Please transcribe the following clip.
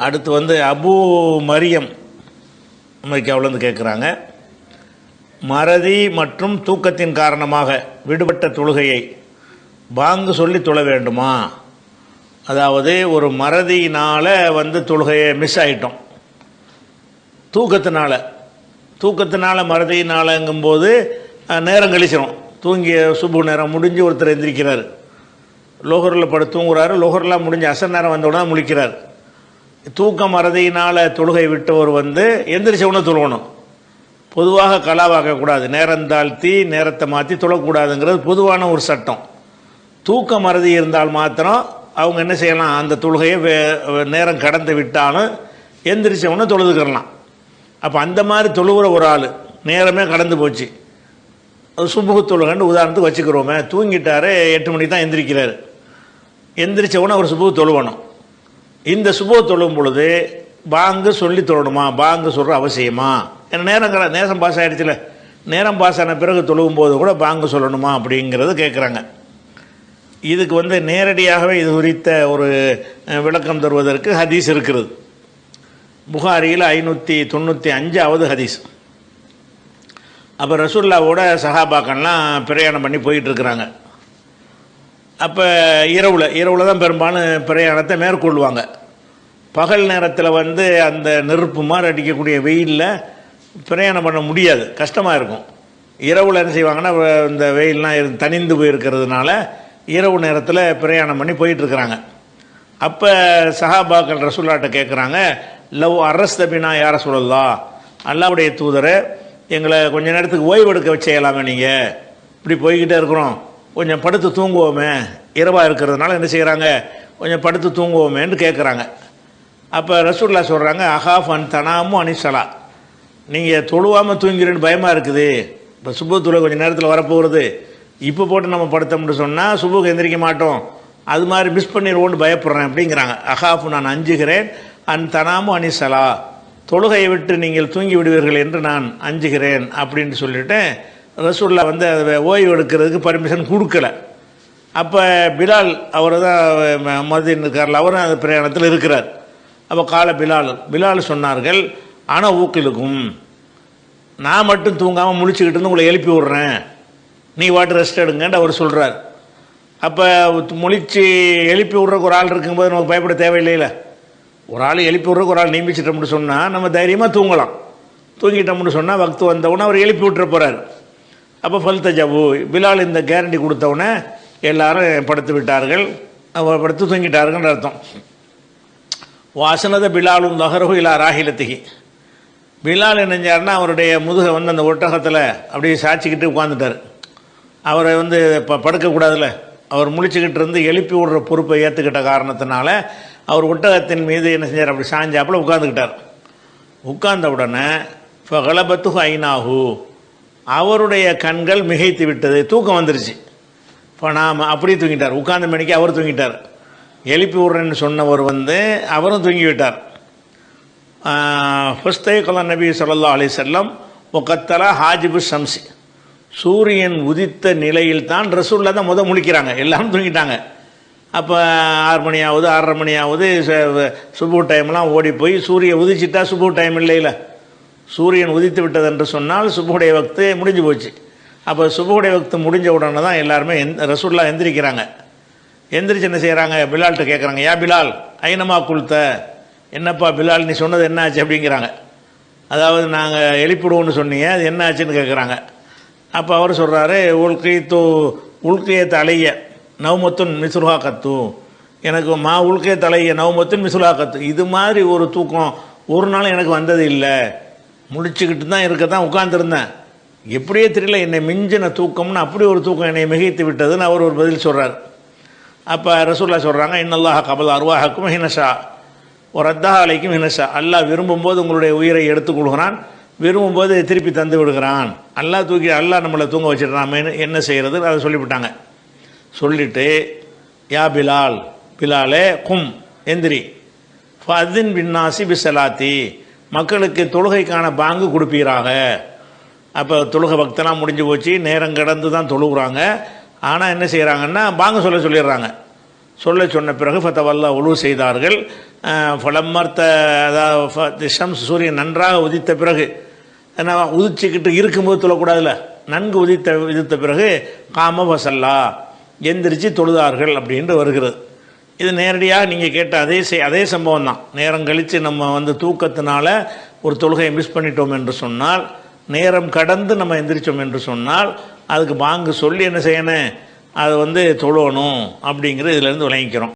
அடுத்து வந்து அபு மரியம். அமெரிக்காவிலேருந்து கேட்குறாங்க மறதி மற்றும் தூக்கத்தின் காரணமாக விடுபட்ட தொழுகையை பாங்கு சொல்லி தொழ வேண்டுமா? அதாவது ஒரு மறதியினால் வந்து தொழுகையை மிஸ் ஆயிட்டோம். தூக்கத்தினால. தூக்கத்தினால மறதியினாலங்கும்போது நேரம் கழிச்சிரும். தூங்கிய சுபு நேரம் முடிஞ்சு ஒருத்தர் எந்திரிக்கிறார். லோகரில் படுத்து தூங்குறாரு. லோகர்லாம் முடிஞ்சு அசர் நேரம் வந்த உடனே முழிக்கிறார். தூக்கம் மறதியினால் தொழுகை விட்டவர் வந்து எந்திரிச்ச தொழுகணும். பொதுவாக கலாவாக்கக்கூடாது நேரம் தாழ்த்தி நேரத்தை மாற்றி தொழக்கூடாதுங்கிறது பொதுவான ஒரு சட்டம். தூக்க மறதி இருந்தால் மாத்திரம் அவங்க என்ன செய்யலாம்? அந்த தொழுகையை வே- நேரம் கடந்து விட்டாலும் எந்திரிச்சவொன்னே தொழுதுக்கிறலாம். அப்போ அந்த மாதிரி தொழுகிற ஒரு ஆள் நேரமே கடந்து போச்சு. அது சுபுகு தொழுகன்னு உதாரணத்துக்கு வச்சுக்கிறோமே. தூங்கிட்டாரு எட்டு மணிக்கு தான் எந்திரிக்கிறாரு. எந்திரிச்ச அவர் சுமூக தொழுவணும். இந்த சுபோ தொழும் பொழுது பாங்கு சொல்லி தொழணுமா? பாங்கு சொல்கிற அவசியமா? ஏன்னா நேரம் நேரம் பாஸ் ஆகிடுச்சுல நேரம் பாஸ் ஆன பிறகு தொழுகும் போது கூட பாங்கு சொல்லணுமா? அப்படிங்கிறது கேட்குறாங்க இதுக்கு வந்து நேரடியாகவே இது குறித்த ஒரு விளக்கம் தருவதற்கு ஹதீஸ் இருக்கிறது. புகாரியில் ஐநூற்றி தொண்ணூற்றி அஞ்சாவது ஹதீஸ். அப்போ ரசூல்லாவோட சஹாபாக்கள்லாம் பிரயாணம் பண்ணி போயிட்டுருக்குறாங்க அப்போ இரவில் இரவில் தான் பெரும்பாலும் பிரயாணத்தை மேற்கொள்வாங்க பகல் நேரத்தில் வந்து அந்த நெருப்பு மாதிரி அடிக்கக்கூடிய வெயிலில் பிரயாணம் பண்ண முடியாது. கஷ்டமாக இருக்கும். இரவில் என்ன செய்வாங்கன்னா இந்த வெயில்லாம் இரு- தணிந்து போயிருக்கிறதுனால இரவு நேரத்தில் பிரயாணம் பண்ணி போயிட்டுருக்குறாங்க. அப்போ சஹாபாக்கள் ரசூல்லாட்ட கேட்குறாங்க லவ் அரஸ் தபினா யார சொல்லலாம் அல்லாவுடைய தூதரை எங்களை கொஞ்ச நேரத்துக்கு ஓய்வெடுக்க எடுக்க நீங்கள் இப்படி போய்கிட்டே இருக்கிறோம். கொஞ்சம் படுத்து தூங்குவோமே. இரவாக இருக்கிறதுனால என்ன செய்கிறாங்க கொஞ்சம் படுத்து தூங்குவோமேன்னு கேட்குறாங்க அப்போ ரசூல்லா சொல்கிறாங்க அஹாஃப் அன் தனாமும் அனிசலா நீங்கள் தொழுவாமல் தூங்கிறேன்னு பயமாக இருக்குது. இப்போ சுபு கொஞ்சம் நேரத்தில் வரப்போகிறது இப்போ போட்டு நம்ம படுத்தோம்னு சொன்னால் சுபுக்கு எந்திரிக்க மாட்டோம். அது மாதிரி மிஸ் பண்ணிடுவோன்னு பயப்படுறேன் அப்படிங்கிறாங்க. அஹாஃபு நான் அஞ்சுகிறேன். அன் தனாமும் அனிசலா தொழுகையை விட்டு நீங்கள் தூங்கி விடுவீர்கள் என்று நான் அஞ்சுகிறேன் அப்படின்னு சொல்லிட்டு ரசூல்லா வந்து அதை ஓய்வு எடுக்கிறதுக்கு பர்மிஷன் கொடுக்கல. அப்போ பிலால் அவர் தான் மதின் இருக்கார்ல அவரும் அந்த பிரயாணத்தில் இருக்கிறார். அப்போ கால பிலால் பிலால் சொன்னார்கள் ஆனால் ஊக்கிலுக்கும். நான் மட்டும் தூங்காமல் முழிச்சுக்கிட்டு இருந்து உங்களை எழுப்பி விட்றேன். நீ வாட்டு ரெஸ்ட் எடுங்கன்ட்டு அவர் சொல்கிறார் அப்போ முழிச்சு எழுப்பி விட்றக்கு ஒரு ஆள் இருக்கும்போது நமக்கு பயப்பட தேவையில்லையில. ஒரு ஆள் எழுப்பி விட்றக்கு ஒரு ஆள் நியமிச்சிட்டோம்னு சொன்னால் நம்ம தைரியமாக தூங்கலாம். தூங்கிட்டோம்னு சொன்னால் வக்து வந்தவுடனே அவர் எழுப்பி விட்டுற போகிறார் அப்போ ஃபல்த ஜபு பிலால் இந்த கேரண்டி கொடுத்தவுடனே எல்லாரும் படுத்து விட்டார்கள். அவர் படுத்து தூங்கிட்டார்கள்னு அர்த்தம். வாசனத பிலாலும் நகரகு இல்லா ராகிலத்திகி பிலால் என்னஞ்சார்னா அவருடைய முதுகை வந்து அந்த ஒட்டகத்தில் அப்படியே சாய்ச்சிக்கிட்டு உட்காந்துட்டார் அவரை வந்து ப படுக்கக்கூடாதுல்ல. அவர் முழிச்சுக்கிட்டு இருந்து எழுப்பி விடுற பொறுப்பை ஏற்றுக்கிட்ட காரணத்தினால அவர் ஒட்டகத்தின் மீது என்ன செஞ்சார்? அப்படி சாஞ்சாப்புல உட்காந்துக்கிட்டார் உட்கார்ந்த உடனே ஃபகலபத்து ஐநாகு அவருடைய கண்கள் மிகைத்து விட்டது. தூக்கம் வந்துருச்சு. இப்போ நாம் அப்படியே தூங்கிட்டார். உட்கார்ந்த மணிக்கு அவர் தூங்கிட்டார். எழுப்பி விட்றேன்னு சொன்னவர் வந்து அவரும் தூங்கி விட்டார் ஃபஸ்தை கொல நபி ஸல்லல்லாஹு அலி செல்லம் ஒக்கத்தலா ஹாஜிபு சம்சி சூரியன் உதித்த நிலையில் தான் ரசூலில் தான் முத முழிக்கிறாங்க. எல்லாரும் தூங்கிட்டாங்க. அப்போ ஆறு மணி ஆகுது ஆறரை மணி ஆகுது சுபு டைம்லாம் ஓடி போய் சூரியன் உதிச்சிட்டா சுபு டைம் இல்லையில. சூரியன் உதித்து விட்டது என்று சொன்னால் சுபுடைய வக்து முடிஞ்சு போச்சு. அப்போ சுபுடைய வக்து முடிஞ்ச உடனே தான் எல்லாருமே எந்த ரசூல்லா எந்திரிக்கிறாங்க. எந்திரிச்சு என்ன செய்கிறாங்க பிலால்கிட்ட கேட்குறாங்க யா பிலால் ஐனமா குளுத்த என்னப்பா பிலால் நீ சொன்னது என்ன ஆச்சு அப்படிங்கிறாங்க. அதாவது நாங்கள் எழுப்பிடுவோம்னு சொன்னீங்க அது என்ன ஆச்சுன்னு கேட்குறாங்க அப்போ அவர் சொல்கிறாரு உள்கை தூ உள்கைய தலைய நவமத்துன் மிசுலா கத்து எனக்கு மா உள்கைய தலைய நவமத்துன் மிசுலா கத்து இது மாதிரி ஒரு தூக்கம் ஒரு நாள் எனக்கு வந்தது இல்லை. முழிச்சுக்கிட்டு தான் இருக்க தான் உட்காந்துருந்தேன் எப்படியே தெரியல என்னை மிஞ்சின தூக்கம்னு அப்படி ஒரு தூக்கம் என்னை மிகைத்து விட்டதுன்னு அவர் ஒரு பதில் சொல்கிறார் அப்போ ரசூல்லா சொல்கிறாங்க இன்னல்லாஹ் கபல் அருவாஹக்கும் ஹினஷா. ஒரு ரத்தா ஹினஷா. அல்லாஹ் விரும்பும்போது உங்களுடைய உயிரை எடுத்துக்கொள்கிறான் விரும்பும்போது திருப்பி தந்து விடுகிறான். அல்லாஹ் தூக்கி அல்லாஹ் நம்மளை தூங்க வச்சிடறாமேன்னு என்ன செய்கிறது அதை சொல்லிவிட்டாங்க. சொல்லிட்டு யா பிலால் பிலாலே கும் எந்திரி. ஃபதின் பின்னாசி பிசலாத்தி. மக்களுக்கு தொழுகைக்கான பாங்கு கொடுப்பீராக. அப்போ தொழுகை பக்தெல்லாம் முடிஞ்சு போச்சு நேரம் கடந்து தான் தொழுகிறாங்க ஆனால் என்ன செய்கிறாங்கன்னா பாங்கு சொல்ல சொல்லிடுறாங்க. சொல்ல சொன்ன பிறகு ஃபத்தவல்லா உழு செய்தார்கள். ஃபலம்மர்த்த அதாவது ஷம்ஸ் சூரியன் நன்றாக உதித்த பிறகு ஏன்னா உதிச்சுக்கிட்டு இருக்கும்போது தொழக்கூடாதுல்ல. நன்கு உதித்த உதித்த பிறகு காம வசல்லா எந்திரிச்சு தொழுதார்கள் அப்படின்ட்டு வருகிறது. இது நேரடியாக நீங்கள் கேட்ட அதே செய் அதே சம்பவம் தான் நேரம் கழித்து நம்ம வந்து தூக்கத்தினால ஒரு தொழுகையை மிஸ் பண்ணிட்டோம் என்று சொன்னால் நேரம் கடந்து நம்ம எந்திரிச்சோம் என்று சொன்னால் அதுக்கு பாங்கு சொல்லி என்ன செய்யணும்? அது வந்து தொழணும் அப்படிங்கிறது இதுலேருந்து விளங்கிக்கிறோம்.